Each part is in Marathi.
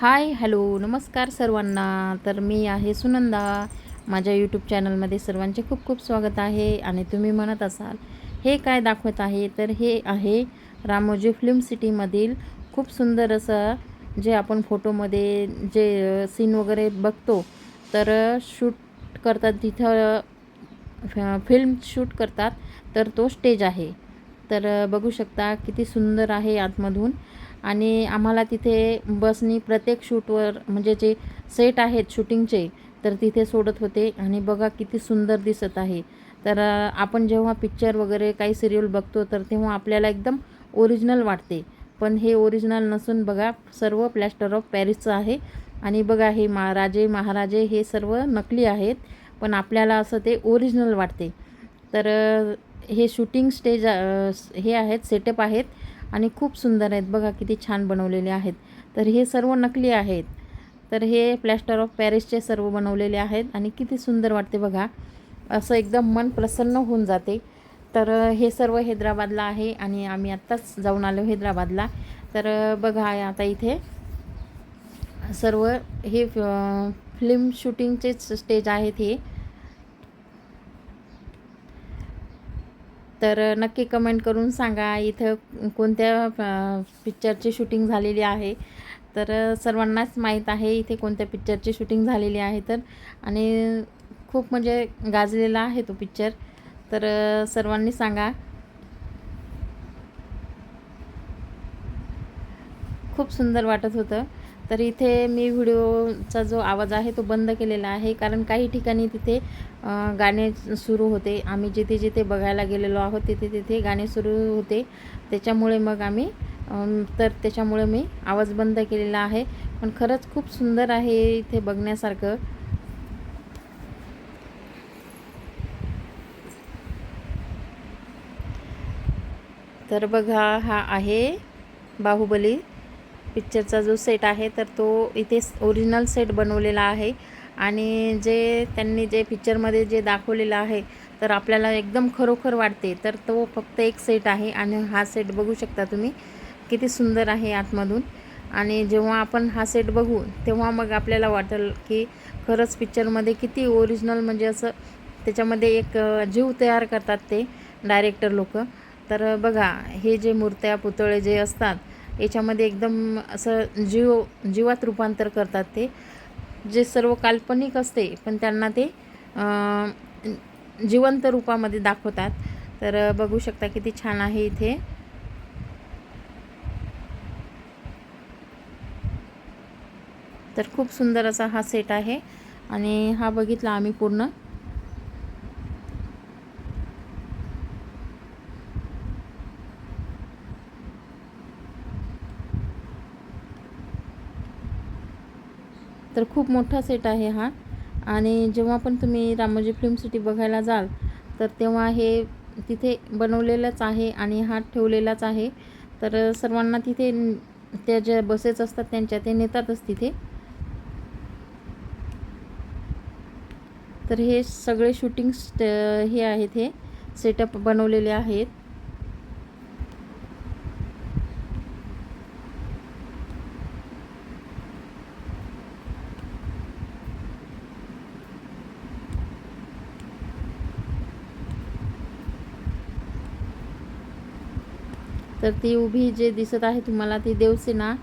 हाय हॅलो नमस्कार सर्वांना. तर मी आहे सुनंदा. माझ्या यूट्यूब चॅनलमध्ये सर्वांचे खूप खूप स्वागत आहे आणि तुम्ही म्हणत असाल हे काय दाखवत आहे? तर हे आहे रामोजी फिल्म सिटीमधील खूप सुंदर असं जे आपण फोटोमध्ये जे सीन वगैरे बघतो तर शूट करतात तिथं फिल्म शूट करतात तर तो स्टेज आहे. तर बघू शकता किती सुंदर आहे आतमधून. आणि आम्हाला तिथे बसनी प्रत्येक शूटवर म्हणजे जे सेट आहेत शूटिंगचे तर तिथे सोडत होते. आणि बघा किती सुंदर दिसत आहे. तर आपण जेव्हा पिक्चर वगैरे काही सिरियल बघतो तर तेव्हा आपल्याला एकदम ओरिजिनल वाटते. पण हे ओरिजिनल नसून बघा सर्व प्लॅस्टर ऑफ पॅरिसचं आहे. आणि बघा हे महाराजे महाराजे हे सर्व नकली आहेत. पण आपल्याला असं ते ओरिजिनल वाटते. तर हे शूटिंग स्टेज हे आहेत सेटअप आहेत आणि खूप सुंदर आहेत. बघा किती छान बनवलेले आहेत. तर हे सर्व नकली आहेत. तर हे प्लॅस्टर ऑफ पॅरिसचे सर्व बनवलेले आहेत आणि किती सुंदर वाटते बघा. असं एकदम मन प्रसन्न होऊन जाते. तर हे सर्व हैदराबादला आहे आणि आम्ही आत्ताच जाऊन आलो हैदराबादला. तर बघा आता इथे सर्व हे फिल्म शूटिंगचेच स्टेज आहेत हे. तर नक्की कमेंट करून सांगा. इथं कोणत्या पिक्चरची शूटिंग झालेली आहे? तर सर्वांनाच माहीत आहे इथे कोणत्या पिक्चरची शूटिंग झालेली आहे तर. आणि खूप म्हणजे गाजलेला आहे तो पिक्चर तर सर्वांनी सांगा. खूप सुंदर वाटत होतं. तर इथे मी व्हिडिओचा जो आवाज आहे तो बंद केलेला आहे कारण काही ठिकाणी तिथे गाणे सुरू होते. आम्ही जिथे जिथे बघायला गेलेलो आहोत तिथे तिथे गाणे सुरू होते. त्याच्यामुळे मग आम्ही तर त्याच्यामुळे मी आवाज बंद केलेला आहे. पण खरंच खूप सुंदर आहे इथे बघण्यासारखं. तर बघा हा आहे बाहुबली. पिक्चरचा जो सेट आहे तर तो इथे ओरिजिनल सेट बनवलेला आहे. आणि जे त्यांनी जे पिक्चरमध्ये जे दाखवलेलं आहे तर आपल्याला एकदम खरोखर वाटते. तर तो फक्त एक सेट आहे आणि हा सेट बघू शकता तुम्ही. किती सुंदर आहे आतमधून. आणि जेव्हा आपण हा सेट बघू तेव्हा मग आपल्याला वाटेल की खरंच पिक्चरमध्ये किती ओरिजिनल म्हणजे असं त्याच्यामध्ये एक जीव तयार करतात ते डायरेक्टर लोक. तर बघा हे जे मूर्त्या पुतळे जे असतात याच्यामध्ये एकदम असं जीव जीवात रूपांतर करतात ते. जे सर्व काल्पनिक असते पण त्यांना ते जिवंत रूपामध्ये दाखवतात. तर बघू शकता किती छान आहे इथे. तर खूप सुंदर असा हा सेट आहे. आणि हा बघितला आम्ही पूर्ण. तर खूप मोठा सेट आहे हा. आणि जेव्हा पण तुम्ही रामोजी फिल्म सिटी बघायला जाल तर तेव्हा हे तिथे बनवलेलंच आहे आणि हा ठेवलेलाच आहे. तर सर्वांना तिथे त्या ज्या बसेस असतात त्यांच्या ते नेतातच तिथे. तर हे सगळे शूटिंग्स हे आहेत हे सेटअप बनवलेले आहेत. तर ती उभी जे दिसत आहे तुम्हाला ती देवसेना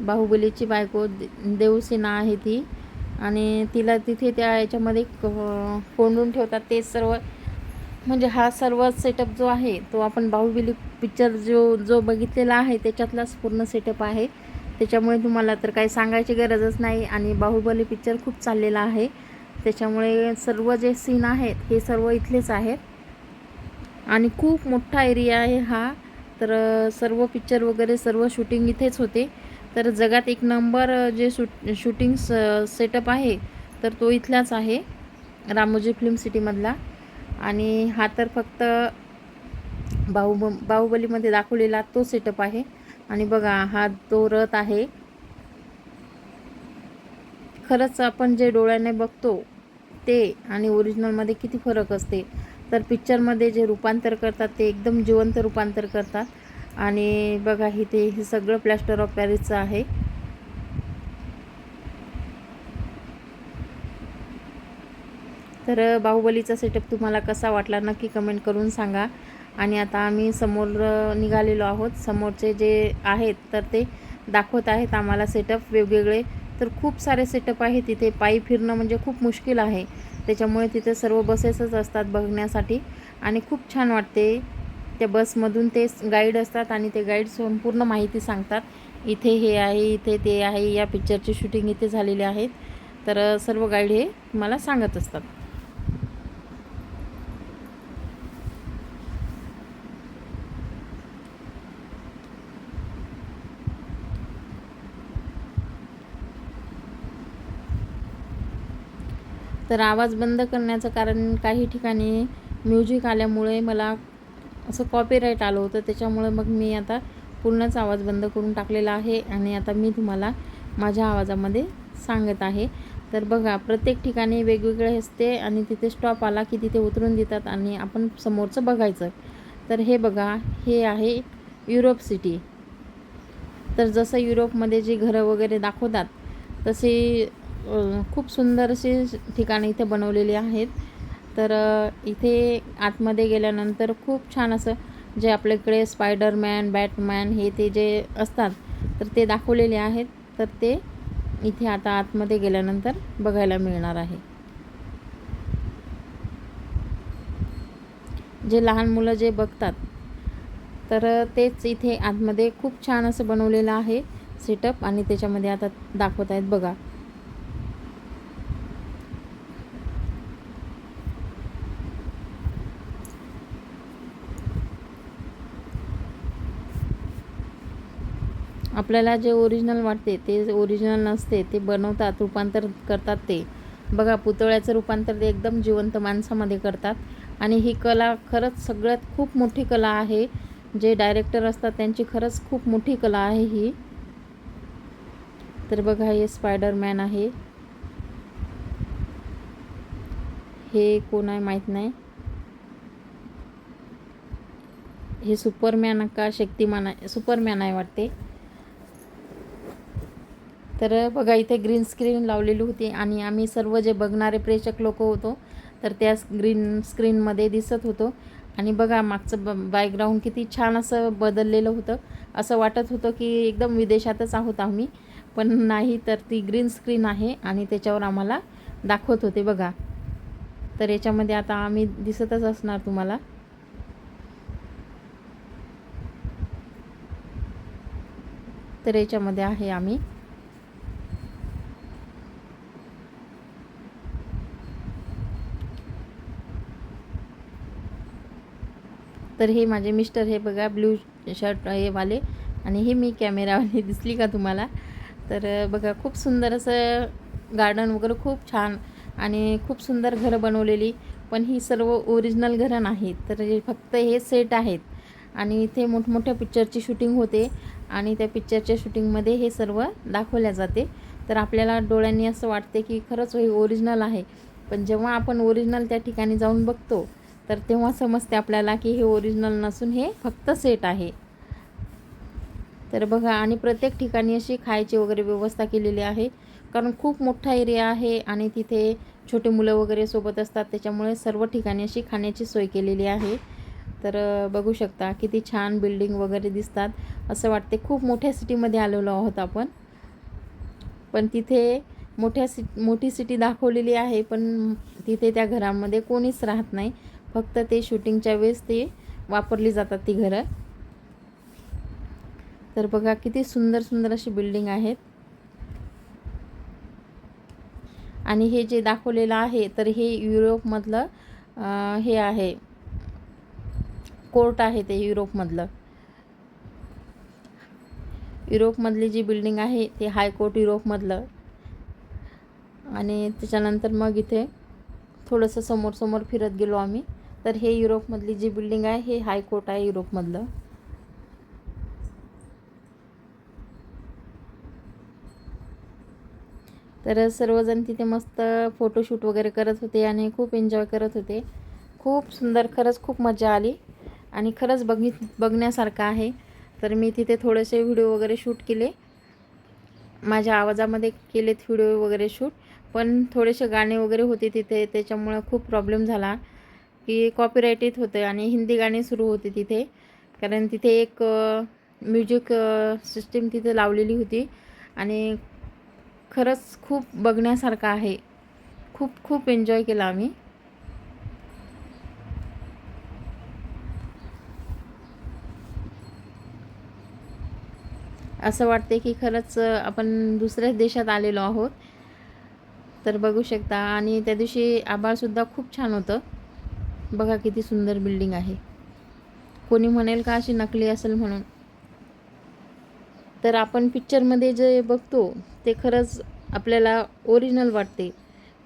बाहुबलीची बायको दे- देवसेना आहे ती. आणि तिला तिथे त्या याच्यामध्ये कोंडून ठेवतात ते सर्व. म्हणजे हा सर्व सेटअप जो आहे तो आपण बाहुबली पिक्चर जो जो बघितलेला आहे त्याच्यातलाच पूर्ण सेटअप आहे. त्याच्यामुळे तुम्हाला तर काही सांगायची गरजच नाही. आणि बाहुबली पिक्चर खूप चाललेला आहे. त्याच्यामुळे सर्व जे सीन आहेत हे सर्व इथलेच आहेत. आणि खूप मोठा एरिया आहे हा. तर सर्व पिक्चर वगैरे सर्व शूटिंग इथेच होते. तर जगात एक नंबर जे शूट शूटिंग स सेटअप आहे तर तो इथलाच आहे रामोजी फिल्म सिटीमधला आणि हा तर फक्त बाहुब बाहुबलीमध्ये दाखवलेला तो सेटअप आहे. आणि बघा हा तो रथ आहे. खरंच आपण जे डोळ्याने बघतो ते आणि ओरिजिनलमध्ये किती फरक असते. तर पिक्चरमध्ये जे रूपांतर करतात ते एकदम जिवंत रूपांतर करतात. आणि बघा इथे हे सगळं प्लॅस्टर ऑफ पॅरिसचं आहे. तर बाहुबलीचा सेटअप तुम्हाला कसा वाटला नक्की कमेंट करून सांगा. आणि आता आम्ही समोर निघालेलो आहोत. समोरचे जे आहेत तर ते दाखवत आहेत आम्हाला सेटअप वेगवेगळे. तर खूप सारे सेटअप आहेत. तिथे पायी फिरणं म्हणजे खूप मुश्किल आहे. त्याच्यामुळे तिथे सर्व बसेसच असतात बघण्यासाठी. आणि खूप छान वाटते. त्या बसमधून ते गाईड असतात आणि ते गाईड संपूर्ण माहिती सांगतात. इथे हे आहे इथे ते आहे. या पिक्चरची शूटिंग इथे झालेली आहेत. तर सर्व गाईड हे मला सांगत असतात. तर आवाज बंद करण्याचं कारण काही ठिकाणी म्युझिक आल्यामुळे मला असं कॉपीराईट आलं होतं. त्याच्यामुळे मग मी आता पूर्णच आवाज बंद करून टाकलेला आहे आणि आता मी तुम्हाला माझ्या आवाजामध्ये सांगत आहे. तर बघा प्रत्येक ठिकाणी वेगवेगळे असते आणि तिथे स्टॉप आला की तिथे उतरून देतात आणि आपण समोरचं बघायचं. तर हे बघा हे आहे युरोप सिटी तर जसं युरोपमध्ये जी घरं वगैरे दाखवतात तसे खूप सुंदर असे ठिकाणं इथे बनवलेली आहेत. तर इथे आतमध्ये गेल्यानंतर खूप छान असं जे आपल्याकडे स्पायडरमॅन बॅटमॅन हे ते जे असतात तर ते दाखवलेले आहेत. तर ते इथे आता आतमध्ये गेल्यानंतर बघायला मिळणार आहे. जे लहान मुलं जे बघतात तर तेच इथे आतमध्ये खूप छान असं बनवलेलं आहे. सेटअप आणि त्याच्यामध्ये आता दाखवत आहेत बघा. आपल्याला जे ओरिजिनल वाटते ते ओरिजिनल नसते ते बनवतात रूपांतर करतात ते. बघा पुतळ्याचं रूपांतर ते एकदम जिवंत माणसामध्ये करतात. आणि ही कला खरंच सगळ्यात खूप मोठी कला आहे. जे डायरेक्टर असतात त्यांची खरंच खूप मोठी कला आहे ही. तर बघा हे स्पायडरमॅन आहे. हे कोण आहे माहीत नाही. हे सुपरमॅन का शक्तिमान आहे? सुपरमॅन आहे वाटते. तर बघा इथे ग्रीन स्क्रीन लावलेली होती आणि आम्ही सर्व जे बघणारे प्रेक्षक लोक होतो तर त्या ग्रीन स्क्रीनमध्ये दिसत होतो. आणि बघा मागचं ब बॅकग्राऊंड किती छान असं बदललेलं होतं. असं वाटत होतं की एकदम विदेशातच आहोत आम्ही पण नाही तर ती ग्रीन स्क्रीन आहे आणि त्याच्यावर आम्हाला दाखवत होते बघा. तर याच्यामध्ये आता आम्ही दिसतच असणार तुम्हाला. तर याच्यामध्ये आहे आम्ही. तर हे माझे मिस्टर हे बघा ब्ल्यू शर्ट हे वाले. आणि हे मी कॅमेरावाले दिसली का तुम्हाला? तर बघा खूप सुंदर असं गार्डन वगैरे खूप छान आणि खूप सुंदर घरं बनवलेली. पण ही सर्व ओरिजिनल घरं नाहीत. तर हे फक्त हे सेट आहेत. आणि इथे मोठमोठ्या पिक्चरची शूटिंग होते. आणि त्या पिक्चरच्या शूटिंगमध्ये हे सर्व दाखवल्या जाते. तर आपल्याला डोळ्यांनी असं वाटते की खरंच हे ओरिजिनल आहे. पण जेव्हा आपण ओरिजिनल त्या ठिकाणी जाऊन बघतो तर तेव्हा समजते आपल्याला की हे ओरिजिनल नसून हे फक्त सेट आहे. तर बघा आणि प्रत्येक ठिकाणी अशी खायची वगैरे व्यवस्था केलेली आहे. कारण खूप मोठा एरिया आहे आणि तिथे छोटे मुलं वगैरे सोबत असतात. त्याच्यामुळे सर्व ठिकाणी अशी खाण्याची सोय केलेली आहे. तर बघू शकता किती छान बिल्डिंग वगैरे दिसतात. असं वाटते खूप मोठ्या सिटीमध्ये आलेलो आहोत आपण. पण तिथे मोठ्या सि मोठी सिटी दाखवलेली आहे. पण तिथे त्या घरामध्ये कोणीच राहत नाही. फक्त ते शूटिंगच्या वेळेस ते वापरली जातात ती घरं. तर बघा किती सुंदर सुंदर अशी बिल्डिंग आहेत. आणि हे जे दाखवलेलं आहे तर हे युरोपमधलं हे आहे. कोर्ट आहे ते युरोपमधलं. युरोपमधली जी बिल्डिंग आहे ते हायकोर्ट युरोपमधलं. आणि त्याच्यानंतर मग इथे थोडंसं समोर समोर फिरत गेलो आम्ही. तर हे युरोपमधली जी बिल्डिंग आहे हे हायकोर्ट आहे युरोपमधलं. तर सर्वजण तिथे मस्त फोटोशूट वगैरे करत होते आणि खूप एन्जॉय करत होते. खूप सुंदर खरंच खूप मजा आली. आणि खरंच बघित बघण्यासारखं आहे. तर मी तिथे थोडेसे व्हिडिओ वगैरे शूट केले. माझ्या आवाजामध्ये केलेत व्हिडिओ वगैरे शूट. पण थोडेसे गाणे वगैरे होते तिथे त्याच्यामुळं खूप प्रॉब्लेम झाला. की कॉपीराईट येत होतं आणि हिंदी गाणी सुरू होते तिथे. कारण तिथे एक म्युझिक सिस्टीम तिथे लावलेली होती. आणि खरंच खूप बघण्यासारखं आहे. खूप खूप एन्जॉय केला आम्ही. असं वाटते की खरंच आपण दुसऱ्याच देशात आलेलो आहोत. तर बघू शकता. आणि त्या दिवशी आभाळसुद्धा खूप छान होतं. बघा किती सुंदर बिल्डिंग आहे. कोणी म्हणेल का अशी नकली असेल म्हणून? तर आपण पिक्चरमध्ये जे बघतो ते खरंच आपल्याला ओरिजिनल वाटते.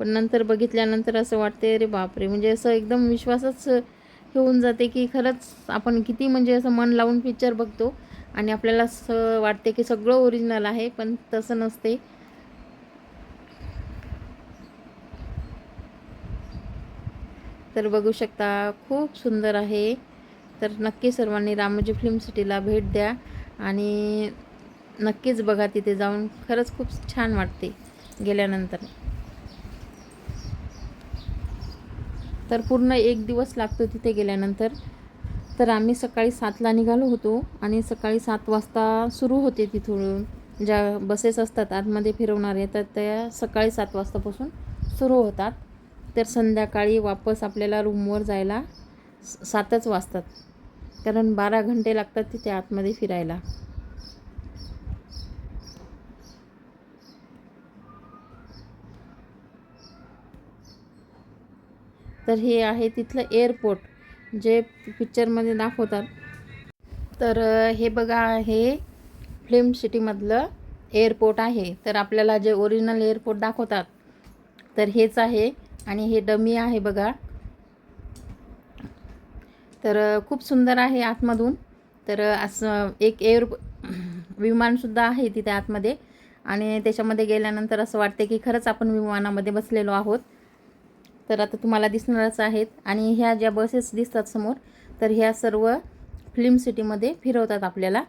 पण नंतर बघितल्यानंतर असं वाटते अरे बापरे! म्हणजे असं एकदम विश्वासच होऊन जाते की खरंच आपण किती म्हणजे असं मन लावून पिक्चर बघतो. आणि आपल्याला असं वाटते की सगळं ओरिजिनल आहे पण तसं नसते. तर बघू शकता खूप सुंदर आहे. तर नक्की सर्वांनी रामोजी फिल्म सिटीला भेट द्या आणि नक्कीच बघा तिथे जाऊन. खरंच खूप छान वाटते गेल्यानंतर. तर पूर्ण एक दिवस लागतो तिथे गेल्यानंतर. तर आम्ही सकाळी सातला निघालो होतो आणि सकाळी सात वाजता सुरू होते तिथून. ज्या बसेस असतात आतमध्ये फिरवणारे तर त्या सकाळी सात वाजतापासून सुरू होतात. तर संध्याकाळी वापस आपल्याला रूमवर जायला सातच वाजतात. कारण बारा घंटे लागतात तिथे आतमध्ये फिरायला. तर हे आहे तिथलं एअरपोर्ट जे पिक्चरमध्ये दाखवतात. तर हे बघा हे फिल्म सिटीमधलं एअरपोर्ट आहे. तर आपल्याला जे ओरिजिनल एअरपोर्ट दाखवतात तर हेच आहे आणि हे डमी आहे बघा. तर खूप सुंदर आहे आतमधून. तर असं एक एअर विमानसुद्धा आहे तिथे आतमध्ये. आणि त्याच्यामध्ये गेल्यानंतर असं वाटते की खरंच आपण विमानामध्ये बसलेलो आहोत. तर आता तुम्हाला दिसणारच आहेत. आणि ह्या ज्या बसेस दिसतात समोर तर ह्या सर्व फिल्म सिटीमध्ये फिरवतात आपल्याला.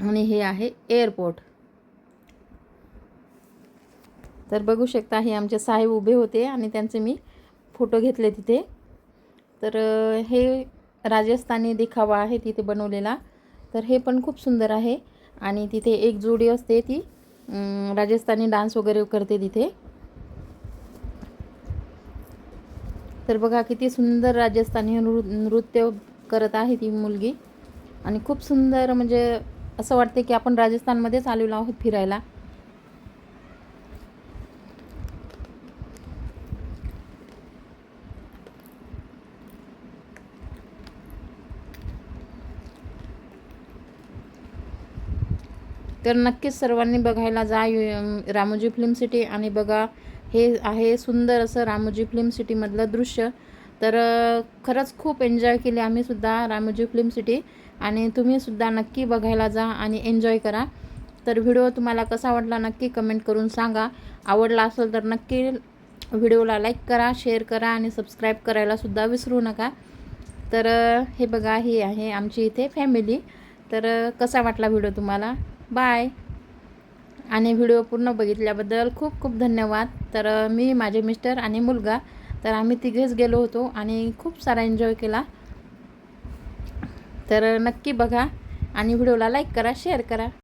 आणि हे आहे एअरपोर्ट. तर बघू शकता हे आमचे साहेब उभे होते आणि त्यांचे मी फोटो घेतले तिथे. तर हे राजस्थानी देखावा आहे तिथे बनवलेला. तर हे पण खूप सुंदर आहे आणि तिथे एक जोडी असते ती राजस्थानी डान्स वगैरे करते तिथे. तर बघा किती सुंदर राजस्थानी नृ नृत्य करत आहे ती मुलगी. आणि खूप सुंदर म्हणजे असं वाटते की आपण राजस्थानमध्येच आलेलो आहोत फिरायला. तर नक्कीच सर्वांनी बघायला जा यु- रामोजी फिल्म सिटी आणि बघा हे आहे सुंदर असं रामोजी फिल्म सिटीमधलं दृश्य. तर खरंच खूप एन्जॉय केले आम्ही सुद्धा रामोजी फिल्म सिटी आणि तुम्हीसुद्धा नक्की बघायला जा आणि एन्जॉय करा. तर व्हिडिओ तुम्हाला कसा वाटला नक्की कमेंट करून सांगा. आवडला असेल तर नक्की व्हिडिओला लाईक करा शेअर करा आणि सबस्क्राईब करायलासुद्धा विसरू नका. तर हे बघा ही आहे आमची इथे फॅमिली तर कसा वाटला व्हिडिओ तुम्हाला? बाय. आणि व्हिडिओ पूर्ण बघितल्याबद्दल खूप खूप धन्यवाद. तर मी माझे मिस्टर आणि मुलगा तर आम्ही तिघेच गेलो होतो आणि खूप सारा एन्जॉय केला. तर नक्की बघा आणि व्हिडिओला लाईक करा शेअर करा.